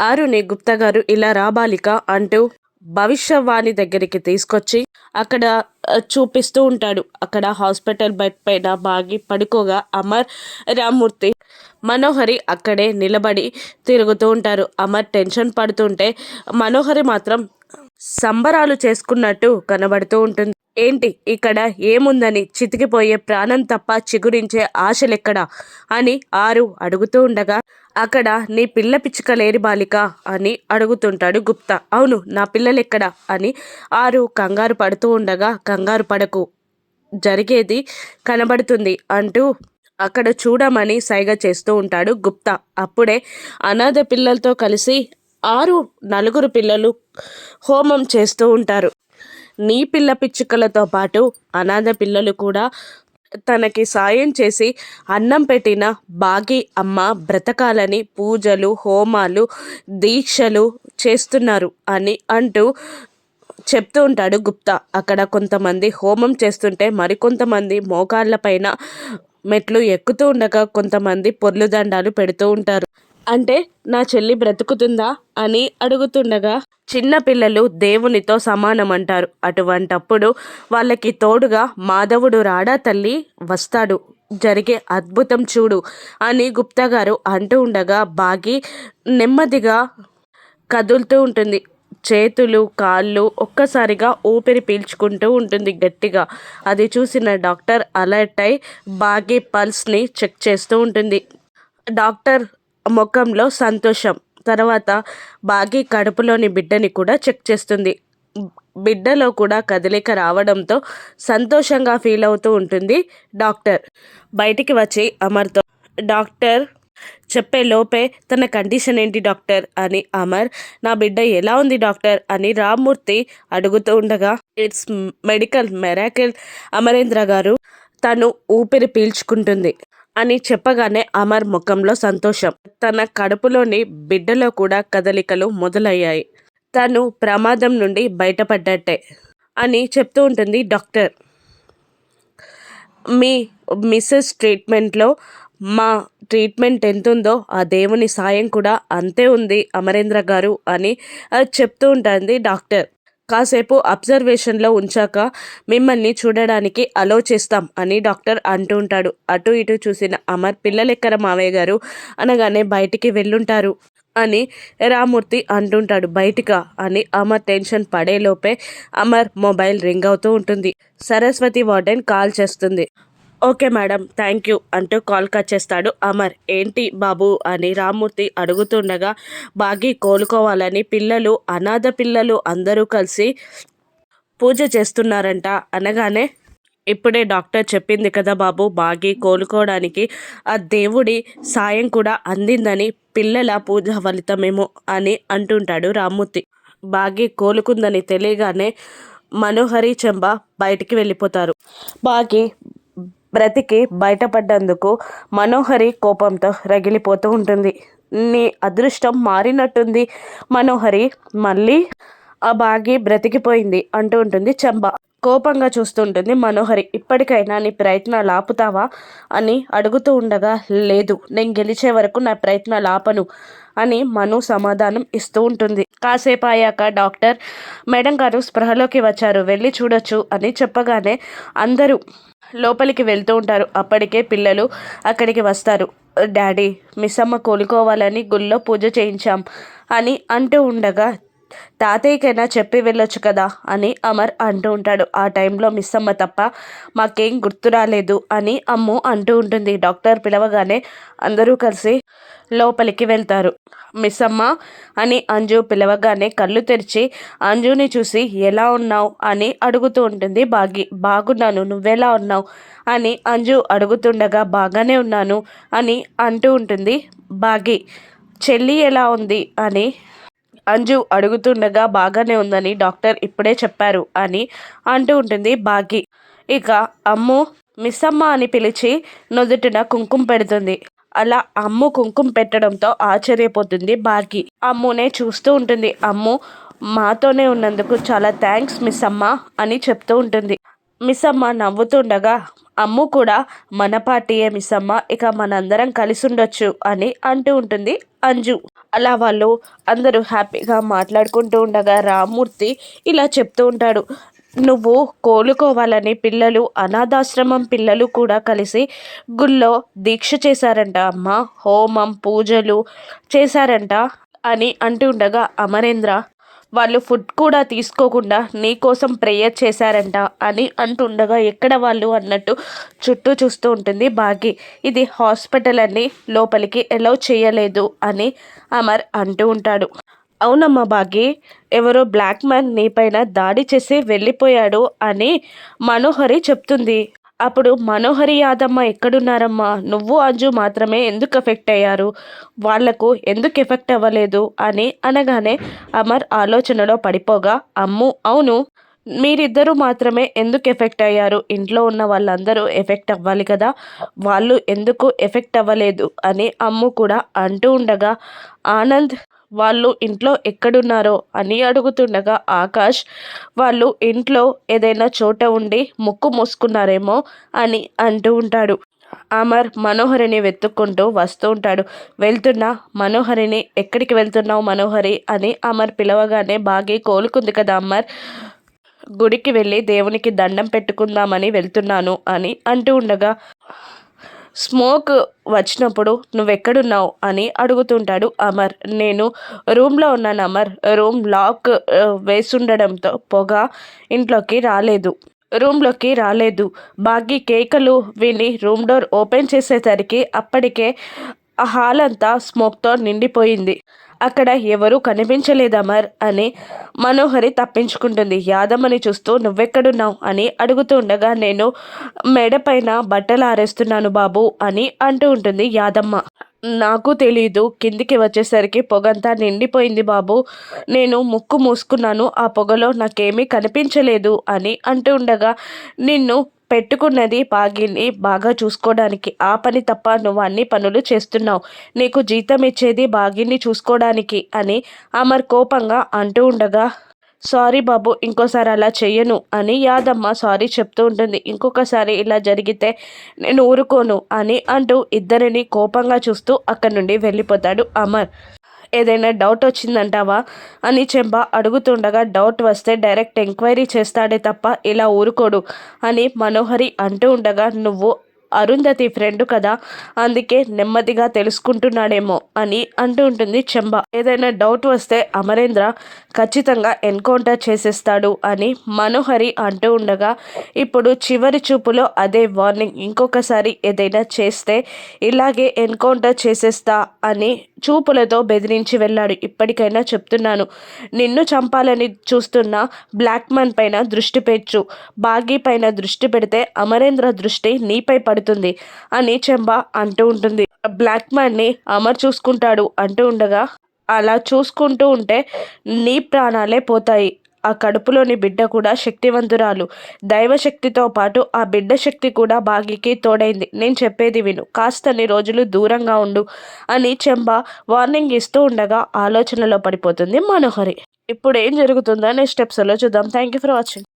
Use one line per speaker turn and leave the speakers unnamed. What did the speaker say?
ఆరుని గుప్తా గారు ఇలా రాబాలిక అంటూ భవిష్యవాణి దగ్గరికి తీసుకొచ్చి అక్కడ చూపిస్తూ ఉంటాడు. అక్కడ హాస్పిటల్ బెడ్ పైన బాగి పడుకోగా అమర్ రామ్మూర్తి మనోహరి అక్కడే నిలబడి తిరుగుతూ ఉంటారు. అమర్ టెన్షన్ పడుతుంటే మనోహరి మాత్రం సంబరాలు చేసుకున్నట్టు కనబడుతూ ఉంటుంది. ఏంటి ఇక్కడ ఏముందని చితికిపోయే ప్రాణం తప్ప చిగురించే ఆశలెక్కడా అని ఆరు అడుగుతూ ఉండగా అక్కడ నీ పిల్ల పిచ్చుక లేరి బాలిక అని అడుగుతుంటాడు గుప్తా. అవును నా పిల్లలెక్కడా? అని ఆరు కంగారు పడుతూ ఉండగా కంగారు పడకు జరిగేది కనబడుతుంది అంటూ అక్కడ చూడమని సైగ చేస్తూ ఉంటాడు గుప్తా. అప్పుడే అనాథ పిల్లలతో కలిసి ఆరు నలుగురు పిల్లలు హోమం చేస్తూ ఉంటారు. నీ పిల్ల పిచ్చుకలతో పాటు అనాథ పిల్లలు కూడా తనకి సాయం చేసి అన్నం పెట్టిన బాగి అమ్మ బ్రతకాలని పూజలు హోమాలు దీక్షలు చేస్తున్నారు అని అంటూ చెప్తూ ఉంటాడు గుప్తా. అక్కడ కొంతమంది హోమం చేస్తుంటే మరికొంతమంది మోకాళ్ళ పైన మెట్లు ఎక్కుతూ ఉండగా కొంతమంది పొర్లు దండాలు పెడుతూ ఉంటారు. అంటే నా చెల్లి బ్రతుకుతుందా? అని అడుగుతుండగా చిన్నపిల్లలు దేవునితో సమానం అంటారు అటువంటప్పుడు వాళ్ళకి తోడుగా మాధవుడు రాడా తల్లి? వస్తాడు. జరిగే అద్భుతం చూడు అని గుప్తా గారు అంటూ ఉండగా బాగి నెమ్మదిగా కదులుతూ ఉంటుంది. చేతులు కాళ్ళు ఒక్కసారిగా ఊపిరి పీల్చుకుంటూ ఉంటుంది గట్టిగా. అది చూసిన డాక్టర్ అలర్ట్ అయి బాగి పల్స్ని చెక్ చేస్తూ ఉంటుంది. డాక్టర్ ముఖంలో సంతోషం. తర్వాత బాగి కడుపులోని బిడ్డని కూడా చెక్ చేస్తుంది. బిడ్డలో కూడా కదలిక రావడంతో సంతోషంగా ఫీల్ అవుతూ ఉంటుంది డాక్టర్. బయటికి వచ్చి అమర్తో డాక్టర్ చెప్పే లోపే తన కండిషన్ ఏంటి డాక్టర్ అని అమర్ నా బిడ్డ ఎలా ఉంది డాక్టర్ అని రామ్మూర్తి అడుగుతూ ఉండగా ఇట్స్ మెడికల్ మెరాకిల్ అమరేంద్ర గారు. తను ఊపిరి పీల్చుకుంటుంది. అని చెప్పగానే అమర్ ముఖంలో సంతోషం. తన కడుపులోని బిడ్డలో కూడా కదలికలు మొదలయ్యాయి. తను ప్రమాదం నుండి బయటపడ్డట్టే అని చెప్తూ ఉంటుంది డాక్టర్. మీ మిస్సెస్ ట్రీట్మెంట్లో మా ట్రీట్మెంట్ ఎంత ఉందో ఆ దేవుని సాయం కూడా అంతే ఉంది అమరేంద్ర గారు అని చెప్తూ ఉంటుంది డాక్టర్. కాసేపు అబ్జర్వేషన్లో ఉంచాక మిమ్మల్ని చూడడానికి అలో చేస్తాం అని డాక్టర్ అంటూ ఉంటాడు. అటు ఇటు చూసిన అమర్ పిల్లలెక్కర మావయ్య గారు? అనగానే బయటికి వెళ్ళుంటారు అని రామూర్తి అంటుంటాడు. బయటికా? అని అమర్ టెన్షన్ పడేలోపే అమర్ మొబైల్ రింగ్ అవుతూ ఉంటుంది. సరస్వతి వార్డెన్ కాల్ చేస్తుంది. ఓకే మేడం థ్యాంక్ యూ అంటూ కాల్ కట్ చేస్తాడు అమర్. ఏంటి బాబు అని రామ్మూర్తి అడుగుతుండగా బాగి కోలుకోవాలని పిల్లలు అనాథ పిల్లలు అందరూ కలిసి పూజ చేస్తున్నారంట అనగానే ఇప్పుడే డాక్టర్ చెప్పింది కదా బాబు బాగి కోలుకోవడానికి ఆ దేవుడి సాయం కూడా అందిందని పిల్లల పూజ ఫలితమేమో అని అంటుంటాడు రామ్మూర్తి. బాగి కోలుకుందని తెలియగానే మనోహరి చెంబ బయటికి వెళ్ళిపోతారు. బాగి బ్రతికి బయటపడ్డందుకు మనోహరి కోపంతో రగిలిపోతూ ఉంటుంది. నీ అదృష్టం మారినట్టుంది మనోహరి. మళ్ళీ ఆ బాగి బ్రతికిపోయింది అంటూ ఉంటుంది చంబ. కోపంగా చూస్తుంటుంది మనోహరి. ఇప్పటికైనా నీ ప్రయత్నాలు ఆపుతావా? అని అడుగుతూ ఉండగా లేదు. నేను గెలిచే వరకు నా ప్రయత్నాలు ఆపను అని మను సమాధానం ఇస్తూ ఉంటుంది. కాసేపు అయ్యాక డాక్టర్ మేడం గారు స్పృహలోకి వచ్చారు. వెళ్ళి చూడొచ్చు అని చెప్పగానే అందరూ లోపలికి వెళ్తూ ఉంటారు. అప్పటికే పిల్లలు అక్కడికి వస్తారు. డాడీ మిస్సమ్మ కోలుకోవాలని గుళ్ళో పూజ చేయించాం అని అంటూ ఉండగా తాతయ్యకైనా చెప్పి వెళ్ళొచ్చు కదా అని అమర్ అంటూ ఉంటాడు. ఆ టైంలో మిస్ అమ్మ తప్ప మాకేం గుర్తు రాలేదు అని అమ్ము అంటూ ఉంటుంది. డాక్టర్ పిలవగానే అందరూ కలిసి లోపలికి వెళ్తారు. మిస్ అమ్మ అని అంజు పిలవగానే కళ్ళు తెరిచి అంజుని చూసి ఎలా ఉన్నావు? అని అడుగుతూ ఉంటుంది. బాగి బాగున్నాను. నువ్వెలా ఉన్నావు? అని అంజు అడుగుతుండగా బాగానే ఉన్నాను అని అంటూ ఉంటుంది. బాగి చెల్లి ఎలా ఉంది? అని అంజు అడుగుతుండగా బాగానే ఉందని డాక్టర్ ఇప్పుడే చెప్పారు అని అంటూ ఉంటుంది బాగి. ఇక అమ్ము మిస్సమ్మ అని పిలిచి నుదుటిన కుంకుమ పెడుతుంది. అలా అమ్ము కుంకుమ పెట్టడంతో ఆశ్చర్యపోతుంది బాగి. అమ్మునే చూస్తూ ఉంటుంది. అమ్ము మాతోనే ఉన్నందుకు చాలా థ్యాంక్స్ మిస్ అమ్మ అని చెప్తూ ఉంటుంది. మిస్సమ్మ నవ్వుతుండగా అమ్ము కూడా మన పార్టీయే మిస్సమ్మ ఇక మనందరం కలిసి ఉండొచ్చు అని అంటూ ఉంటుంది అంజు. అలా వాళ్ళు అందరూ హ్యాపీగా మాట్లాడుకుంటూ ఉండగా రామ్మూర్తి ఇలా చెప్తూ ఉంటాడు నువ్వు కోలుకోవాలని పిల్లలు అనాథాశ్రమం పిల్లలు కూడా కలిసి గుళ్ళో దీక్ష చేశారంట అమ్మ హోమం పూజలు చేశారంట అని అంటూ ఉండగా అమరేంద్ర వాళ్ళు ఫుడ్ కూడా తీసుకోకుండా నీ కోసం ప్రేయర్ చేశారంట అని అంటుండగా ఎక్కడ వాళ్ళు అన్నట్టు చుట్టూ చూస్తూ ఉంటుంది బాగి ఇది హాస్పిటల్ అని లోపలికి ఎలౌ చేయలేదు అని అమర్ అంటూ ఉంటాడు. అవునమ్మా బాగి ఎవరో బ్లాక్ మ్యాన్ నీపైన దాడి చేసి వెళ్ళిపోయాడు అని మనోహరి చెప్తుంది. అప్పుడు మనోహరి యాదమ్మ ఎక్కడున్నారమ్మా? నువ్వు అంజు మాత్రమే ఎందుకు ఎఫెక్ట్ అయ్యారు? వాళ్ళకు ఎందుకు ఎఫెక్ట్ అవ్వలేదు? అని అనగానే అమర్ ఆలోచనలో పడిపోగా అమ్ము అవును మీరిద్దరూ మాత్రమే ఎందుకు ఎఫెక్ట్ అయ్యారు? ఇంట్లో ఉన్న వాళ్ళందరూ ఎఫెక్ట్ అవ్వాలి కదా? వాళ్ళు ఎందుకు ఎఫెక్ట్ అవ్వలేదు? అని అమ్ము కూడా అంటూ ఉండగా ఆనంద్ వాళ్ళు ఇంట్లో ఎక్కడున్నారో అని అడుగుతుండగా ఆకాష్ వాళ్ళు ఇంట్లో ఏదైనా చోట ఉండి ముక్కు మూసుకున్నారేమో అని అంటూ ఉంటాడు. అమర్ మనోహరిని వెతుక్కుంటూ వస్తూ ఉంటాడు. వెళ్తున్నా మనోహరిని ఎక్కడికి వెళ్తున్నావు మనోహరి? అని అమర్ పిలవగానే బాగా కోలుకుంది కదా అమర్. గుడికి వెళ్ళి దేవునికి దండం పెట్టుకుందామని వెళ్తున్నాను అని అంటూ ఉండగా స్మోక్ వచ్చినప్పుడు నువ్వెక్కడున్నావు? అని అడుగుతుంటాడు అమర్. నేను రూమ్లో ఉన్నాను అమర్. రూమ్ లాక్ వేసుండడంతో పొగ ఇంట్లోకి రాలేదు. రూమ్లోకి రాలేదు. బాగి కేకలు విని రూమ్ డోర్ ఓపెన్ చేసేసరికి అప్పటికే ఆ హాల్ అంతా స్మోక్తో నిండిపోయింది. అక్కడ ఎవరూ కనిపించలేదమర్ అని మనోహరి తప్పించుకుంటుంది. యాదమ్మని చూస్తూ నువ్వెక్కడున్నావు? అని అడుగుతూ ఉండగా నేను మెడపైన బట్టలు ఆరేస్తున్నాను బాబు అని అంటూ ఉంటుంది యాదమ్మ. నాకు తెలీదు. కిందికి వచ్చేసరికి పొగంతా నిండిపోయింది బాబు. నేను ముక్కు మూసుకున్నాను. ఆ పొగలో నాకేమీ కనిపించలేదు అని అంటూ ఉండగా నిన్ను పెట్టుకున్నది బాగిని బాగా చూసుకోవడానికి ఆ పని తప్ప నువ్వు అన్ని పనులు చేస్తున్నావు. నీకు జీతం ఇచ్చేది బాగిని చూసుకోవడానికి అని అమర్ కోపంగా అంటూ ఉండగా సారీ బాబు ఇంకోసారి అలా చెయ్యను అని యాదమ్మ సారీ చెప్తూ ఉంటుంది. ఇంకొకసారి ఇలా జరిగితే నేను ఊరుకోను అని అంటూ ఇద్దరిని కోపంగా చూస్తూ అక్కడి నుండి వెళ్ళిపోతాడు అమర్. ఏదైనా డౌట్ వచ్చిందంటావా? అని చెంబ అడుగుతుండగా డౌట్ వస్తే డైరెక్ట్ ఎంక్వైరీ చేస్తాడే తప్ప ఇలా ఊరుకోడు అని మనోహరి అంటూ ఉండగా నువ్వు అరుంధతి ఫ్రెండ్ కదా అందుకే నెమ్మదిగా తెలుసుకుంటున్నాడేమో అని అంటూ ఉంటుంది చెంబ. ఏదైనా డౌట్ వస్తే అమరేంద్ర ఖచ్చితంగా ఎన్కౌంటర్ చేసేస్తాడు అని మనోహరి అంటూ ఉండగా ఇప్పుడు చివరి చూపులో అదే వార్నింగ్ ఇంకొకసారి ఏదైనా చేస్తే ఇలాగే ఎన్కౌంటర్ చేసేస్తా అని చూపులతో బెదిరించి వెళ్ళాడు. ఇప్పటికైనా చెప్తున్నాను నిన్ను చంపాలని చూస్తున్న బ్లాక్ మ్యాన్ పైన దృష్టి పెట్టు. బాగీ పైన దృష్టి పెడితే అమరేంద్ర దృష్టి నీపై పడు పడుతుంది. అని చెంబ అంటూ ఉంటుంది. బ్లాక్ మ్యాన్ని అమర్ చూసుకుంటాడు అంటూ ఉండగా అలా చూసుకుంటూ ఉంటే నీ ప్రాణాలే పోతాయి. ఆ కడుపులోని బిడ్డ కూడా శక్తివంతురాలు. దైవశక్తితో పాటు ఆ బిడ్డ శక్తి కూడా బాగికి తోడైంది. నేను చెప్పేది విను. కాస్తని రోజులు దూరంగా ఉండు అని చెంబ వార్నింగ్ ఇస్తూ ఉండగా ఆలోచనలో పడిపోతుంది మనోహరి. ఇప్పుడు ఏం జరుగుతుందో నెక్స్ట్ ఎపిసోడ్లో చూద్దాం. Thank you for watching.